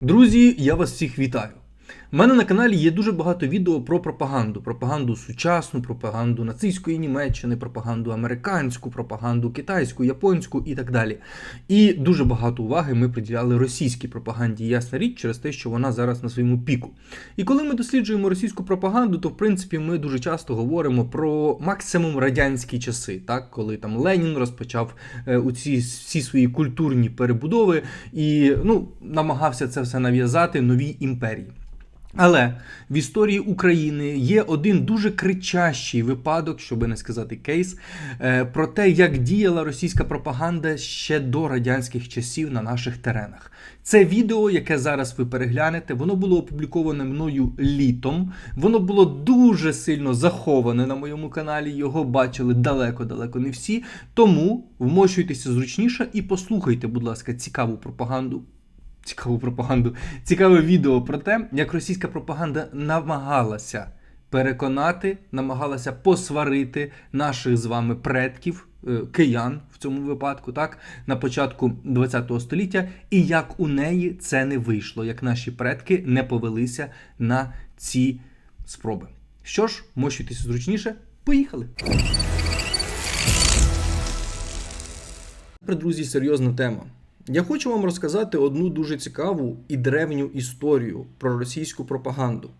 Друзі, я вас всіх вітаю. У мене на каналі є дуже багато відео про пропаганду. Пропаганду сучасну, пропаганду нацистської Німеччини, пропаганду американську, пропаганду китайську, японську і так далі. І дуже багато уваги ми приділяли російській пропаганді. Ясна річ через те, що вона зараз на своєму піку. І коли ми досліджуємо російську пропаганду, то в принципі ми дуже часто говоримо про максимум радянські часи, так коли там Ленін розпочав е, у ці всі свої культурні перебудови і ну намагався це все нав'язати новій імперії. Але в історії України є один дуже кричащий випадок, щоб не сказати кейс, е, про те, як діяла російська пропаганда ще до радянських часів на наших теренах. Це відео, яке зараз ви переглянете, воно було опубліковане мною літом. Воно було дуже сильно заховане на моєму каналі. Його бачили далеко-далеко не всі. Тому вмощуйтеся зручніше і послухайте, будь ласка, цікаву пропаганду цікаву пропаганду, цікаве відео про те, як російська пропаганда намагалася переконати, намагалася посварити наших з вами предків, е, киян в цьому випадку, так, на початку ХХ століття, і як у неї це не вийшло, як наші предки не повелися на ці спроби. Що ж, мощуйтеся зручніше, поїхали! Друзі, серйозна тема. Я хочу вам розказати одну дуже цікаву і древню історію про російську пропаганду.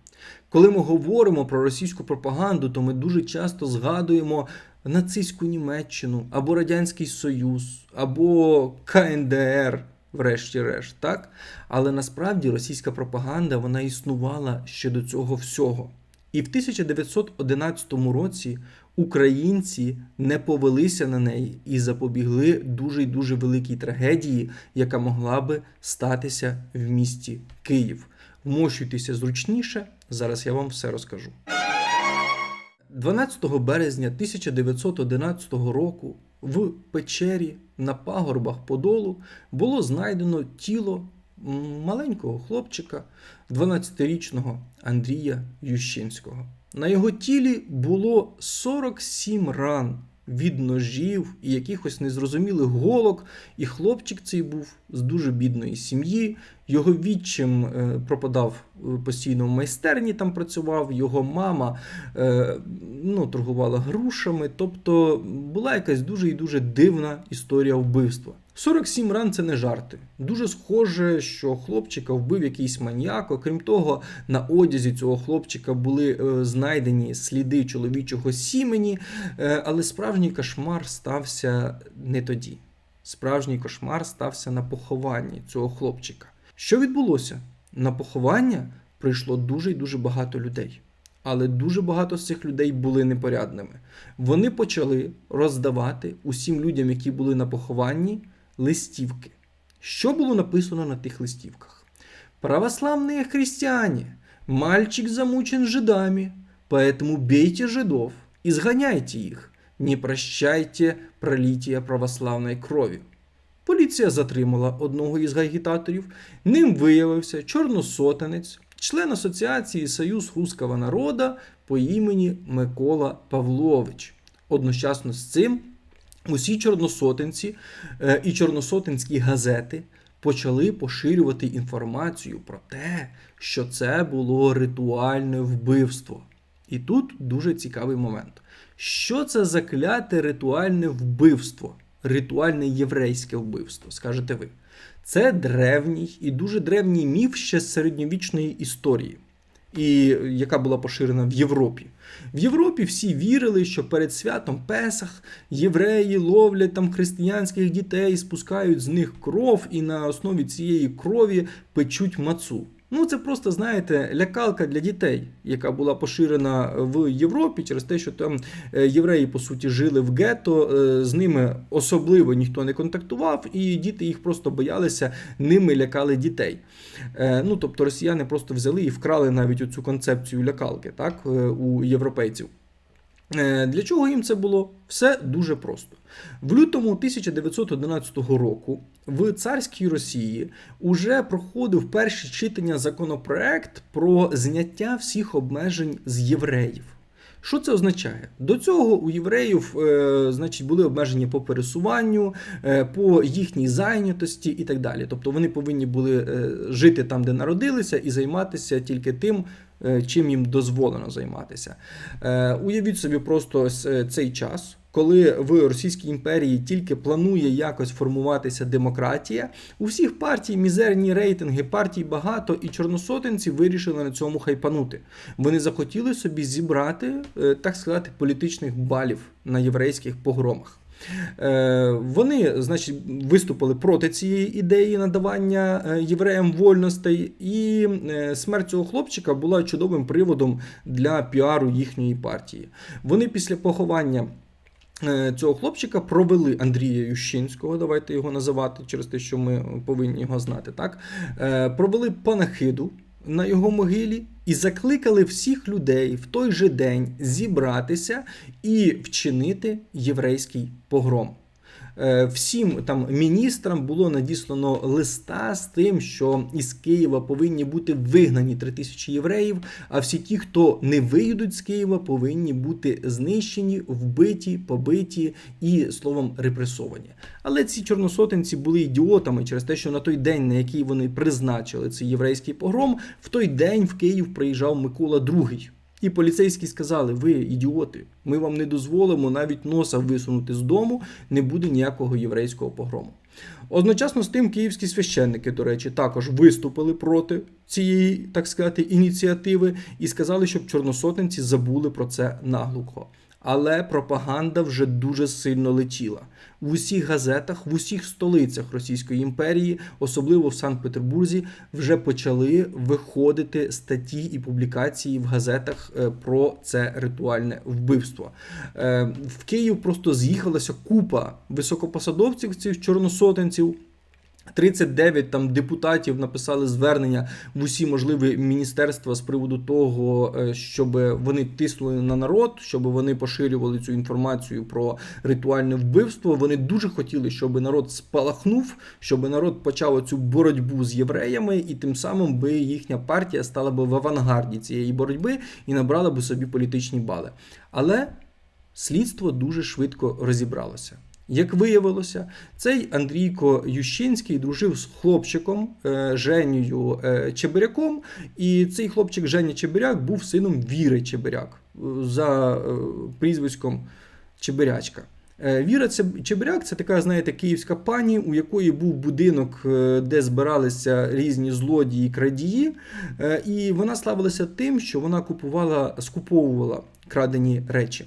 Коли ми говоримо про російську пропаганду, то ми дуже часто згадуємо нацистську Німеччину або Радянський Союз, або КНДР, врешті-решт, так? Але насправді російська пропаганда вона існувала ще до цього всього. І в 1911 році українці не повелися на неї і запобігли дуже й дуже великій трагедії, яка могла би статися в місті Київ. Вмощуйтеся зручніше, зараз я вам все розкажу. 12 березня 1911 року в печері на пагорбах Подолу було знайдено тіло маленького хлопчика, 12-річного Андрія Ющинського. На його тілі було 47 ран від ножів і якихось незрозумілих голок. І хлопчик цей був з дуже бідної сім'ї. Його відчим е, пропадав постійно в майстерні, там працював. Його мама е, ну, торгувала грушами. Тобто була якась дуже і дуже дивна історія вбивства. 47 ран це не жарти. Дуже схоже, що хлопчика вбив якийсь маніяк. Окрім того, на одязі цього хлопчика були е, знайдені сліди чоловічого сімені, е, але справжній кошмар стався не тоді. Справжній кошмар стався на похованні цього хлопчика. Що відбулося? На поховання прийшло дуже й дуже багато людей. Але дуже багато з цих людей були непорядними. Вони почали роздавати усім людям, які були на похованні, листівки. Що було написано на тих листівках? Православные христиане, мальчик замучен жидами, поэтому бейте жидов, изгоняйте их, не прощайте пролиття православної крові. Поліція затримала одного із агітаторів. Ним виявився чорносотенець, член Асоціації Союз Руського народа по імені Микола Павлович. Одночасно з цим усі чорносотенці е, і чорносотенські газети почали поширювати інформацію про те, що це було ритуальне вбивство. І тут дуже цікавий момент. Що це за кляте ритуальне вбивство? Ритуальне єврейське вбивство, скажете ви. Це древній і дуже древній міф ще з середньовічної історії, і яка була поширена в Європі. В Європі всі вірили, що перед святом Песах євреї ловлять там християнських дітей, спускають з них кров і на основі цієї крові печуть мацу. Ну, це просто, знаєте, лякалка для дітей, яка була поширена в Європі через те, що там е, євреї, по суті, жили в гетто, е, з ними особливо ніхто не контактував, і діти їх просто боялися, ними лякали дітей. Е, Ну, тобто росіяни просто взяли і вкрали навіть оцю концепцію лякалки так, у європейців. Для чого їм це було? Все дуже просто. В лютому 1911 року в царській Росії уже проходив перші читання законопроект про зняття всіх обмежень з євреїв. Що це означає? До цього у євреїв е, значить, були обмеження по пересуванню, е, по їхній зайнятості і так далі. Тобто вони повинні були е, жити там, де народилися, і займатися тільки тим, е, чим їм дозволено займатися. Е, Уявіть собі просто е, цей час. Коли в Російській імперії тільки планує якось формуватися демократія, у всіх партій мізерні рейтинги, партій багато, і чорносотенці вирішили на цьому хайпанути. Вони захотіли собі зібрати, е, так сказати, політичних балів на єврейських погромах. Е, Вони, значить, виступили проти цієї ідеї надавання е, євреям вольностей, і смерть цього хлопчика була чудовим приводом для піару їхньої партії. Вони після поховання. Е, Цього хлопчика провели Андрія Ющинського, давайте його називати через те, що ми повинні його знати. Так Е, провели панахиду на його могилі і закликали всіх людей в той же день зібратися і вчинити єврейський погром. Е, Всім там міністрам було надіслано листа з тим, що із Києва повинні бути вигнані 3 тисячі євреїв, а всі ті, хто не виїдуть з Києва, повинні бути знищені, вбиті, побиті і словом репресовані. Але ці чорносотенці були ідіотами через те, що на той день, на який вони призначили цей єврейський погром, в той день в Київ приїжджав Микола II. І поліцейські сказали: ви ідіоти, ми вам не дозволимо навіть носа висунути з дому, не буде ніякого єврейського погрому. Одночасно з тим, київські священники, до речі, також виступили проти цієї, так сказати, ініціативи і сказали, щоб чорносотенці забули про це наглухо. Але пропаганда вже дуже сильно летіла. В усіх газетах, в усіх столицях Російської імперії, особливо в Санкт-Петербурзі, вже почали виходити статті і публікації в газетах е, про це ритуальне вбивство. Е, В Київ просто з'їхалася купа високопосадовців цих чорносотенців. 39 там депутатів написали звернення в усі можливі міністерства з приводу того, е, щоб вони тиснули на народ, щоб вони поширювали цю інформацію про ритуальне вбивство. Вони дуже хотіли, щоб народ спалахнув, щоб народ почав цю боротьбу з євреями, і тим самим би їхня партія стала би в авангарді цієї боротьби і набрала би собі політичні бали. Але слідство дуже швидко розібралося. Як виявилося, цей Андрійко Ющинський дружив з хлопчиком е, Женєю е, Чебиряком, і цей хлопчик Женя Чебиряк був сином Віри Чебиряк е, за прізвиськом Чебирячка. Віра Чебиряк це така, знаєте, київська пані, у якої був будинок, де збиралися різні злодії, крадії, Е, і вона славилася тим, що вона купувала, скуповувала крадені речі.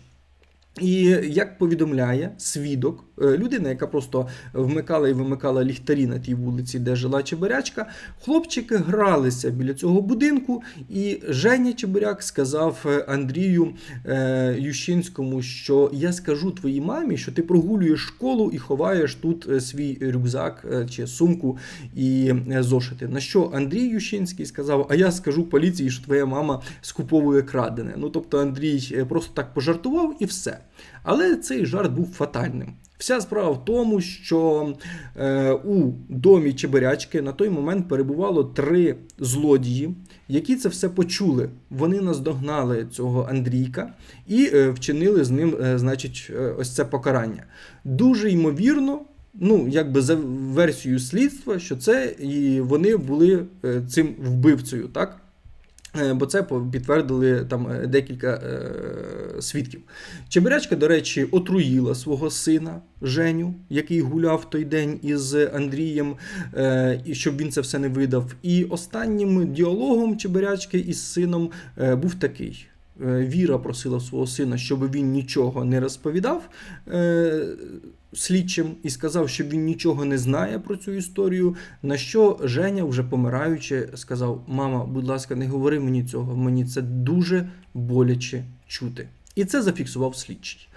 І як повідомляє свідок, людина, яка просто вмикала і вимикала ліхтарі на тій вулиці, де жила Чебирячка, хлопчики гралися біля цього будинку, і Женя Чебиряк сказав е, Андрію е, Ющинському, що я скажу твоїй мамі, що ти прогулюєш школу і ховаєш тут е, свій рюкзак е, чи сумку і е, зошити. На що Андрій Ющинський сказав: А я скажу поліції, що твоя мама скуповує крадене. Ну тобто Андрій е, просто так пожартував і все. Але цей жарт був фатальним. Вся справа в тому, що е, у домі Чебирячки на той момент перебувало три злодії, які це все почули. Вони наздогнали цього Андрійка і е, вчинили з ним, е, значить, е, ось це покарання. Дуже ймовірно. Ну, якби за версією слідства, що це і вони були е, цим вбивцею, так? Е, Бо це підтвердили там е, декілька е, свідків. Чебирячка, до речі, отруїла свого сина Женю, який гуляв той день із Андрієм, е, і щоб він це все не видав. І останнім діалогом Чебирячки із сином е, був такий. Е, Віра просила свого сина, щоб він нічого не розповідав е, слідчим і сказав, що він нічого не знає про цю історію. На що Женя, вже помираючи, сказав: Мама, будь ласка, не говори мені цього, мені це дуже боляче чути. І це зафіксував слідчий.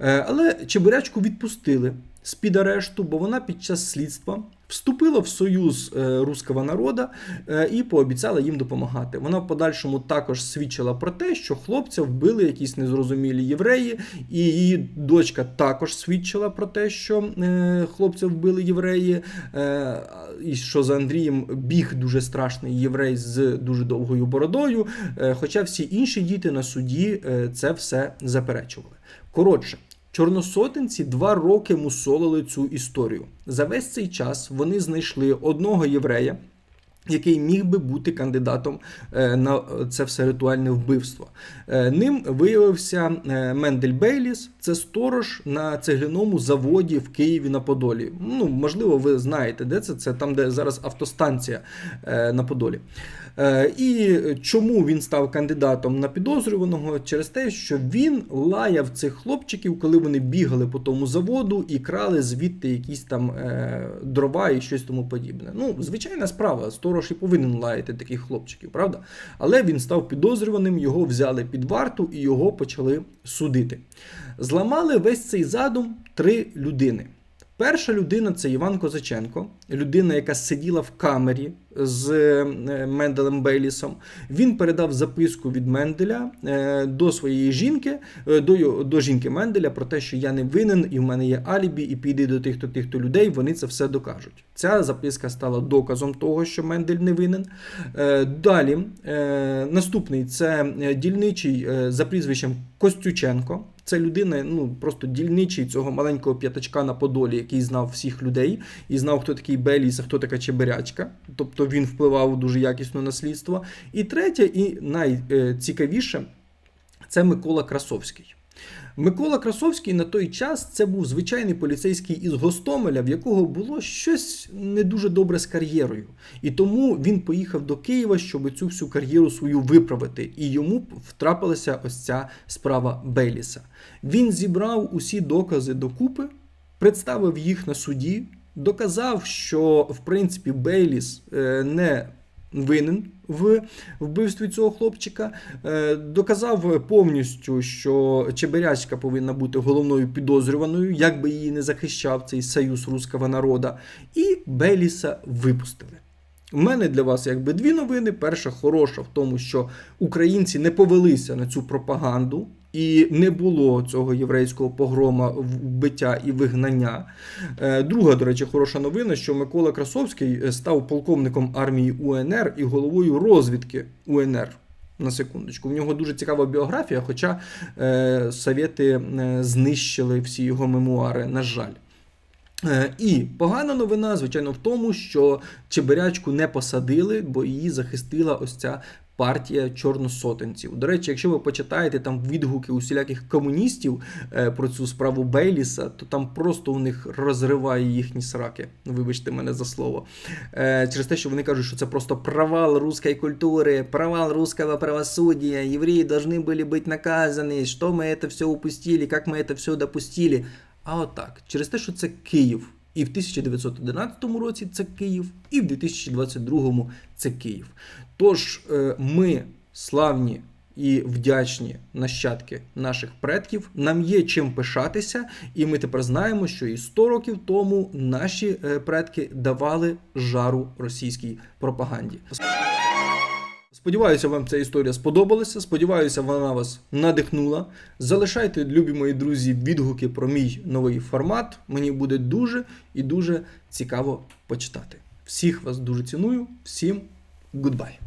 Е, Але Чебурячку відпустили з-під арешту, бо вона під час слідства вступила в союз е, руського народа е, і пообіцяла їм допомагати. Вона в подальшому також свідчила про те, що хлопця вбили якісь незрозумілі євреї, і її дочка також свідчила про те, що е, хлопця вбили євреї, і що за Андрієм біг дуже страшний єврей з дуже довгою бородою. Хоча всі інші діти на суді це все заперечували. Коротше. Чорносотенці два роки мусолили цю історію. За весь цей час вони знайшли одного єврея, який міг би бути кандидатом е, на це все ритуальне вбивство. Е, Ним виявився е, Мендель Бейліс, це сторож на цегляному заводі в Києві на Подолі. Ну, можливо, ви знаєте, де це? Це там, де зараз автостанція на Подолі. І чому він став кандидатом на підозрюваного? Через те, що він лаяв цих хлопчиків, коли вони бігали по тому заводу і крали звідти якісь там дрова і щось тому подібне. Ну, звичайна справа, сторож і повинен лаяти таких хлопчиків, правда? Але він став підозрюваним, його взяли під варту і його почали судити. Зламали весь цей задум три людини. Перша людина це Іван Козаченко, людина, яка сиділа в камері з е, Менделем Бейлісом. Він передав записку від Менделя е, до своєї жінки, е, до, до жінки Менделя про те, що я не винен і в мене є алібі, і піди до тих-то тих-то людей, вони це все докажуть. Ця записка стала доказом того, що Мендель не винен. Далі наступний це дільничий за прізвищем Костюченко. Це людина, ну просто дільничий цього маленького п'ятачка на Подолі, який знав всіх людей і знав, хто такий Беліс, а хто така Чеберячка. Тобто він впливав дуже якісно на слідство. І третє, і найцікавіше, це Микола Красовський. Микола Красовський на той час це був звичайний поліцейський із Гостомеля, в якого було щось не дуже добре з кар'єрою. І тому він поїхав до Києва, щоб цю всю кар'єру свою виправити. І йому втрапилася ось ця справа Бейліса. Він зібрав усі докази докупи, представив їх на суді, доказав, що в принципі Бейліс е, не винен в вбивстві цього хлопчика. Е, Доказав повністю, що Чебирячка повинна бути головною підозрюваною, як би її не захищав цей союз руського народа, і Беліса випустили. У мене для вас якби дві новини. Перша хороша в тому, що українці не повелися на цю пропаганду. І не було цього єврейського погрома вбиття і вигнання. Е, Друга, до речі, хороша новина, що Микола Красовський е, став полковником армії УНР і головою розвідки УНР. На секундочку. В нього дуже цікава біографія, хоча е, совєти е, знищили всі його мемуари, на жаль. Е, І погана новина, звичайно, в тому, що Чебирячку не посадили, бо її захистила ось ця партія чорносотенців. До речі, якщо ви почитаєте там відгуки усіляких комуністів е, про цю справу Бейліса, то там просто у них розриває їхні сраки. Вибачте мене за слово. Е, Через те, що вони кажуть, що це просто провал русської культури, провал русского правосудия, євреї должны были быть наказані, що ми це все упустили, як ми це все допустили. А отак, через те, що це Київ. І в 1911 році це Київ, і в 2022 це Київ. Тож е, ми славні і вдячні нащадки наших предків. Нам є чим пишатися, і ми тепер знаємо, що і 100 років тому наші е, предки давали жару російській пропаганді. Сподіваюся, вам ця історія сподобалася. Сподіваюся, вона вас надихнула. Залишайте, любі мої друзі, відгуки про мій новий формат. Мені буде дуже і дуже цікаво почитати. Всіх вас дуже ціную. Всім гудбай!